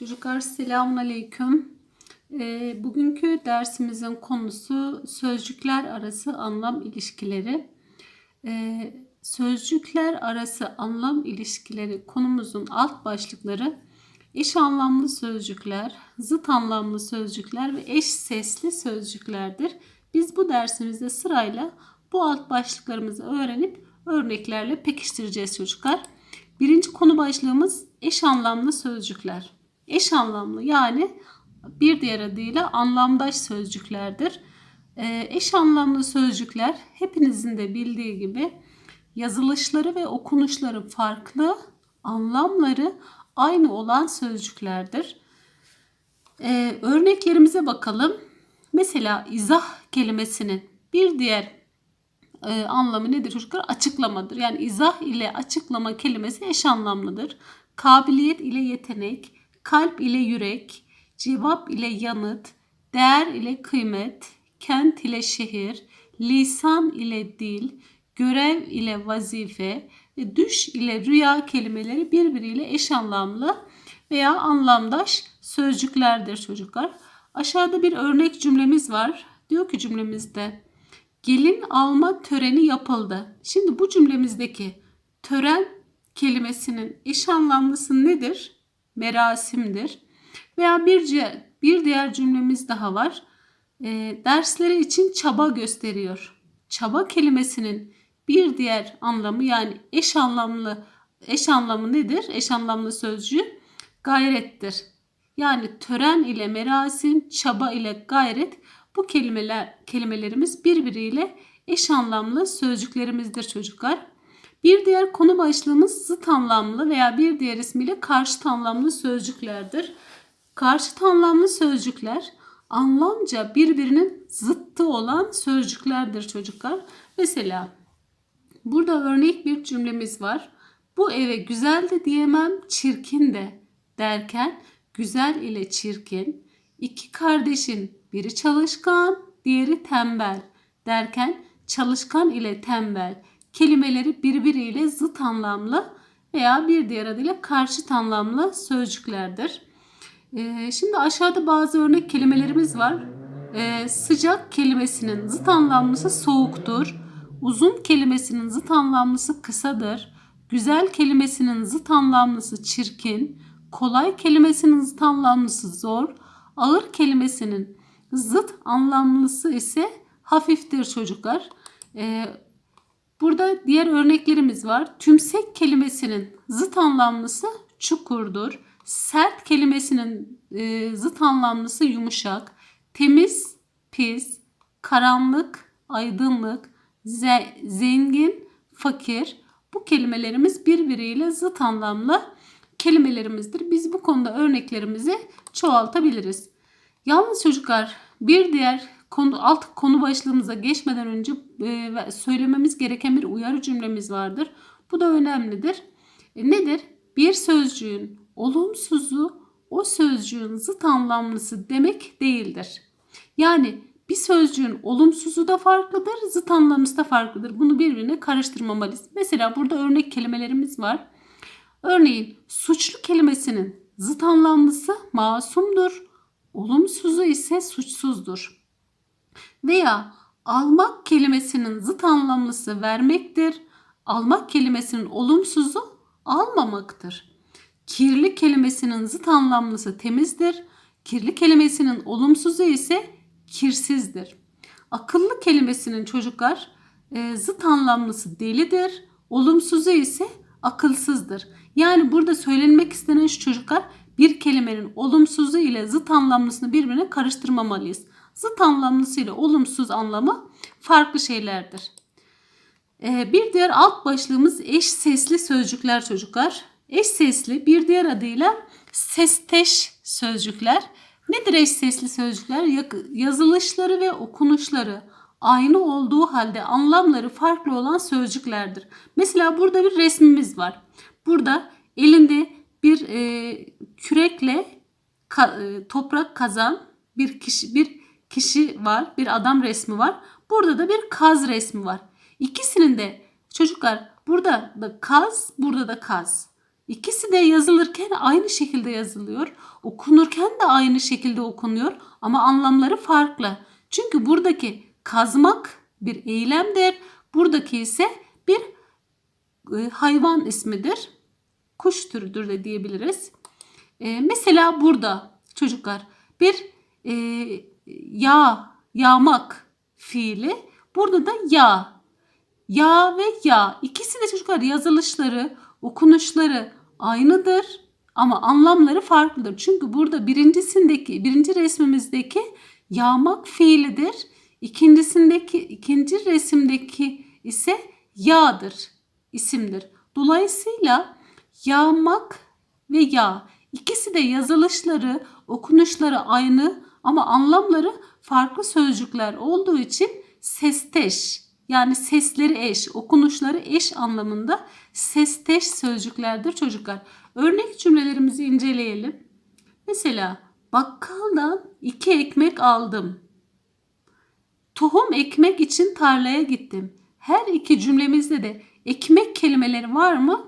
Çocuklar selamun aleyküm. Ee, bugünkü dersimizin konusu sözcükler arası anlam ilişkileri. Ee, sözcükler arası anlam ilişkileri konumuzun alt başlıkları eş anlamlı sözcükler, zıt anlamlı sözcükler ve eş sesli sözcüklerdir. Biz bu dersimizde sırayla bu alt başlıklarımızı öğrenip örneklerle pekiştireceğiz çocuklar. Birinci konu başlığımız eş anlamlı sözcükler. Eş anlamlı yani bir diğer adıyla anlamdaş sözcüklerdir. Ee, eş anlamlı sözcükler hepinizin de bildiği gibi yazılışları ve okunuşları farklı, anlamları aynı olan sözcüklerdir. Ee, örneklerimize bakalım. Mesela izah kelimesinin bir diğer e, anlamı nedir çocuklar? Açıklamadır. Yani izah ile açıklama kelimesi eş anlamlıdır. Kabiliyet ile yetenek, kalp ile yürek, cevap ile yanıt, değer ile kıymet, kent ile şehir, lisan ile dil, görev ile vazife ve düş ile rüya kelimeleri birbiriyle eş anlamlı veya anlamdaş sözcüklerdir çocuklar. Aşağıda bir örnek cümlemiz var. Diyor ki cümlemizde gelin alma töreni yapıldı. Şimdi bu cümlemizdeki tören kelimesinin eş anlamlısı nedir? Merasimdir. Veya bir, bir diğer cümlemiz daha var. E, dersleri için çaba gösteriyor. Çaba kelimesinin bir diğer anlamı yani eş anlamlı eş anlamı nedir? Eş anlamlı sözcüğü gayrettir. Yani tören ile merasim, çaba ile gayret bu kelimeler kelimelerimiz birbiriyle eş anlamlı sözcüklerimizdir çocuklar. Bir diğer konu başlığımız zıt anlamlı veya bir diğer ismiyle karşıt anlamlı sözcüklerdir. Karşıt anlamlı sözcükler anlamca birbirinin zıttı olan sözcüklerdir çocuklar. Mesela burada örnek bir cümlemiz var. Bu eve güzel de diyemem, çirkin de derken güzel ile çirkin, iki kardeşin biri çalışkan, diğeri tembel derken çalışkan ile tembel kelimeleri birbiriyle zıt anlamlı veya bir diğer adıyla karşıt anlamlı sözcüklerdir. Ee, şimdi aşağıda bazı örnek kelimelerimiz var. Ee, sıcak kelimesinin zıt anlamlısı soğuktur. Uzun kelimesinin zıt anlamlısı kısadır. Güzel kelimesinin zıt anlamlısı çirkin. Kolay kelimesinin zıt anlamlısı zor. Ağır kelimesinin zıt anlamlısı ise hafiftir çocuklar. Ee, burada diğer örneklerimiz var. Tümsek kelimesinin zıt anlamlısı çukurdur. Sert kelimesinin e, zıt anlamlısı yumuşak. Temiz, pis, karanlık, aydınlık, ze, zengin, fakir. Bu kelimelerimiz birbiriyle zıt anlamlı kelimelerimizdir. Biz bu konuda örneklerimizi çoğaltabiliriz. Yalnız çocuklar bir diğer konu, alt konu başlığımıza geçmeden önce e, söylememiz gereken bir uyarı cümlemiz vardır. Bu da önemlidir. E, nedir? Bir sözcüğün olumsuzu o sözcüğün zıt anlamlısı demek değildir. Yani bir sözcüğün olumsuzu da farklıdır, zıt anlamlısı da farklıdır. Bunu birbirine karıştırmamalıyız. Mesela burada örnek kelimelerimiz var. Örneğin suçlu kelimesinin zıt anlamlısı masumdur, olumsuzu ise suçsuzdur. Veya almak kelimesinin zıt anlamlısı vermektir. Almak kelimesinin olumsuzu almamaktır. Kirli kelimesinin zıt anlamlısı temizdir. Kirli kelimesinin olumsuzu ise kirsizdir. Akıllı kelimesinin çocuklar e, zıt anlamlısı delidir. Olumsuzu ise akılsızdır. Yani burada söylenmek istenen şu çocuklar bir kelimenin olumsuzu ile zıt anlamlısını birbirine karıştırmamalıyız. Zıt anlamlısı ile olumsuz anlamı farklı şeylerdir. Ee, bir diğer alt başlığımız eş sesli sözcükler çocuklar. Eş sesli bir diğer adıyla sesteş sözcükler. Nedir eş sesli sözcükler? Yazılışları ve okunuşları aynı olduğu halde anlamları farklı olan sözcüklerdir. Mesela burada bir resmimiz var. Burada elinde bir e, kürekle ka, e, toprak kazan bir kişi bir kişi var, bir adam resmi var. Burada da bir kaz resmi var. İkisinin de çocuklar burada da kaz, burada da kaz. İkisi de yazılırken aynı şekilde yazılıyor. Okunurken de aynı şekilde okunuyor ama anlamları farklı. Çünkü buradaki kazmak bir eylemdir. Buradaki ise bir e, hayvan ismidir. Kuş türüdür de diyebiliriz. E, mesela burada çocuklar bir e, yağ, yağmak fiili. Burada da yağ. Yağ ve yağ. İkisi de çocuklar yazılışları, okunuşları aynıdır ama anlamları farklıdır. Çünkü burada birincisindeki, birinci resmimizdeki yağmak fiilidir. İkincisindeki, ikinci resimdeki ise yağdır, isimdir. Dolayısıyla yağmak ve yağ ikisi de yazılışları, okunuşları aynı ama anlamları farklı sözcükler olduğu için sesteş yani sesleri eş, okunuşları eş anlamında sesteş sözcüklerdir çocuklar. Örnek cümlelerimizi inceleyelim. Mesela bakkaldan iki ekmek aldım. Tohum ekmek için tarlaya gittim. Her iki cümlemizde de ekmek kelimeleri var mı?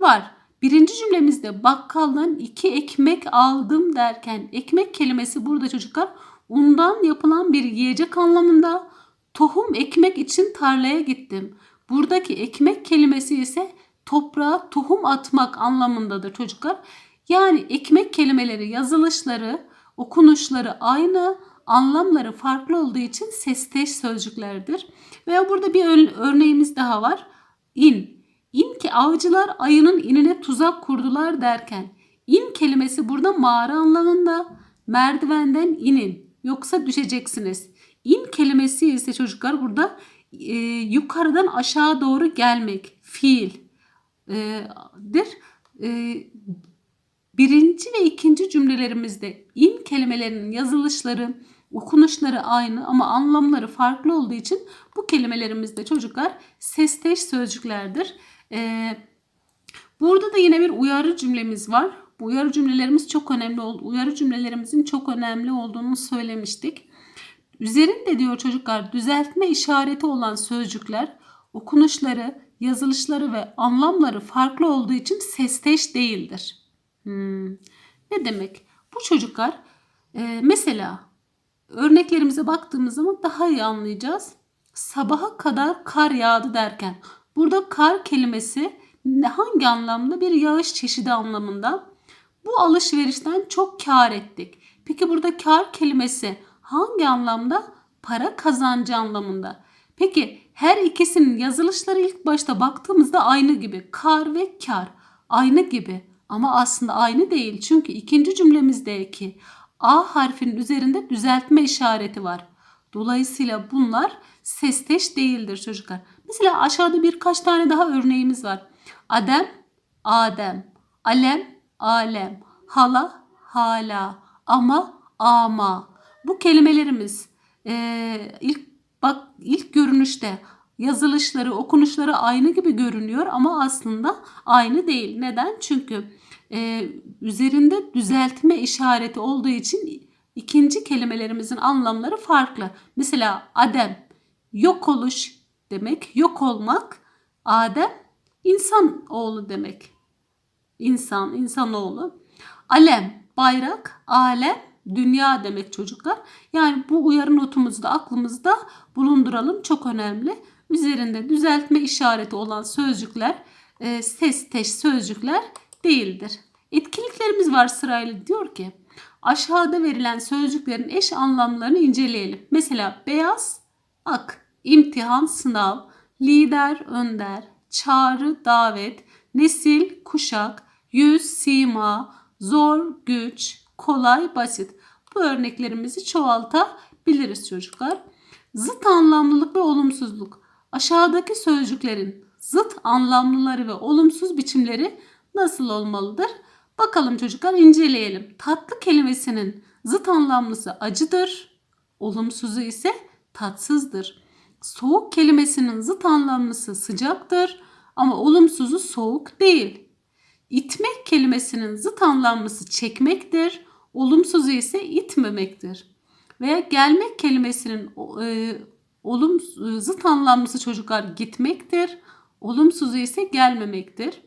Var. Birinci cümlemizde bakkaldan iki ekmek aldım derken ekmek kelimesi burada çocuklar undan yapılan bir yiyecek anlamında. Tohum ekmek için tarlaya gittim. Buradaki ekmek kelimesi ise toprağa tohum atmak anlamındadır çocuklar. Yani ekmek kelimeleri yazılışları, okunuşları aynı, anlamları farklı olduğu için sesteş sözcüklerdir. Veya burada bir örneğimiz daha var. İn. İn ki avcılar ayının inine tuzak kurdular derken in kelimesi burada mağara anlamında merdivenden inin yoksa düşeceksiniz. İn kelimesi ise çocuklar burada e, yukarıdan aşağı doğru gelmek fiildir. E, birinci ve ikinci cümlelerimizde in kelimelerinin yazılışları, okunuşları aynı ama anlamları farklı olduğu için bu kelimelerimizde çocuklar sesteş sözcüklerdir. Ee, burada da yine bir uyarı cümlemiz var. Bu uyarı cümlelerimiz çok önemli. Uyarı cümlelerimizin çok önemli olduğunu söylemiştik. Üzerinde diyor çocuklar düzeltme işareti olan sözcükler okunuşları, yazılışları ve anlamları farklı olduğu için sesteş değildir. Hmm. Ne demek? Bu çocuklar e, mesela örneklerimize baktığımız zaman daha iyi anlayacağız. Sabaha kadar kar yağdı derken burada kar kelimesi hangi anlamda? Bir yağış çeşidi anlamında. Bu alışverişten çok kar ettik. Peki burada kar kelimesi hangi anlamda? Para kazancı anlamında. Peki her ikisinin yazılışları ilk başta baktığımızda aynı gibi. Kar ve kar aynı gibi ama aslında aynı değil. Çünkü ikinci cümlemizdeki A harfinin üzerinde düzeltme işareti var. Dolayısıyla bunlar sesteş değildir çocuklar. Mesela aşağıda birkaç tane daha örneğimiz var. Adem, Adem, alem, alem, hala, hala, ama, ama. Bu kelimelerimiz e, ilk bak ilk görünüşte yazılışları, okunuşları aynı gibi görünüyor ama aslında aynı değil. Neden? Çünkü e, üzerinde düzeltme işareti olduğu için ikinci kelimelerimizin anlamları farklı. Mesela adem yok oluş demek, yok olmak. Adem insan oğlu demek. İnsan, insanoğlu. Alem bayrak, alem dünya demek çocuklar. Yani bu uyarı notumuzu da aklımızda bulunduralım. Çok önemli. Üzerinde düzeltme işareti olan sözcükler, e, ses teş sözcükler değildir. Etkinliklerimiz var sırayla diyor ki aşağıda verilen sözcüklerin eş anlamlarını inceleyelim. Mesela beyaz, ak, imtihan, sınav, lider, önder, çağrı, davet, nesil, kuşak, yüz, sima, zor, güç, kolay, basit. Bu örneklerimizi çoğaltabiliriz çocuklar. Zıt anlamlılık ve olumsuzluk. Aşağıdaki sözcüklerin zıt anlamlıları ve olumsuz biçimleri nasıl olmalıdır? Bakalım çocuklar inceleyelim. Tatlı kelimesinin zıt anlamlısı acıdır. Olumsuzu ise tatsızdır. Soğuk kelimesinin zıt anlamlısı sıcaktır ama olumsuzu soğuk değil. İtmek kelimesinin zıt anlamlısı çekmektir. Olumsuzu ise itmemektir. Veya gelmek kelimesinin e, olum zıt anlamlısı çocuklar gitmektir. Olumsuzu ise gelmemektir.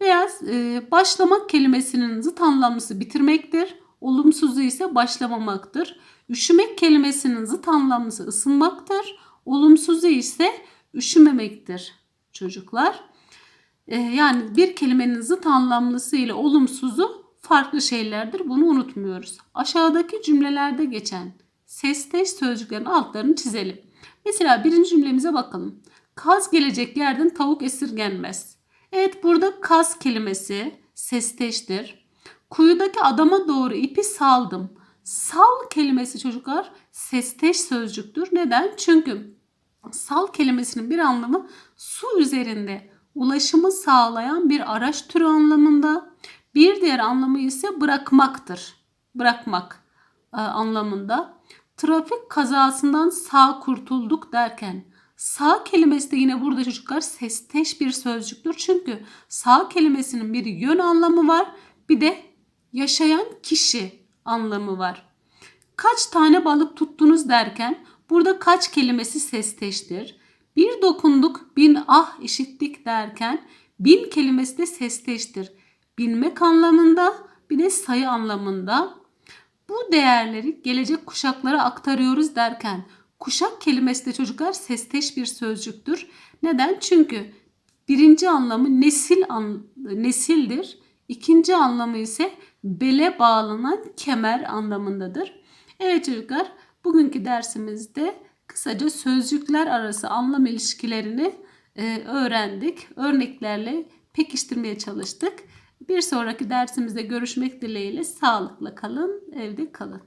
Veya e, başlamak kelimesinin zıt anlamlısı bitirmektir. Olumsuzu ise başlamamaktır. Üşümek kelimesinin zıt anlamlısı ısınmaktır. Olumsuzu ise üşümemektir çocuklar. E, yani bir kelimenin zıt anlamlısı ile olumsuzu farklı şeylerdir. Bunu unutmuyoruz. Aşağıdaki cümlelerde geçen sesteş sözcüklerin altlarını çizelim. Mesela birinci cümlemize bakalım. Kaz gelecek yerden tavuk esirgenmez. Evet burada kaz kelimesi sesteştir. Kuyudaki adama doğru ipi saldım. Sal kelimesi çocuklar sesteş sözcüktür. Neden? Çünkü sal kelimesinin bir anlamı su üzerinde ulaşımı sağlayan bir araç türü anlamında. Bir diğer anlamı ise bırakmaktır. Bırakmak e, anlamında. Trafik kazasından sağ kurtulduk derken sağ kelimesi de yine burada çocuklar sesteş bir sözcüktür. Çünkü sağ kelimesinin bir yön anlamı var bir de yaşayan kişi anlamı var. Kaç tane balık tuttunuz derken burada kaç kelimesi sesteştir. Bir dokunduk bin ah işittik derken bin kelimesi de sesteştir. Binmek anlamında bir de sayı anlamında. Bu değerleri gelecek kuşaklara aktarıyoruz derken kuşak kelimesi de çocuklar sesteş bir sözcüktür. Neden? Çünkü birinci anlamı nesil an, nesildir. İkinci anlamı ise bele bağlanan kemer anlamındadır. Evet çocuklar bugünkü dersimizde kısaca sözcükler arası anlam ilişkilerini e, öğrendik. Örneklerle pekiştirmeye çalıştık. Bir sonraki dersimizde görüşmek dileğiyle sağlıkla kalın, evde kalın.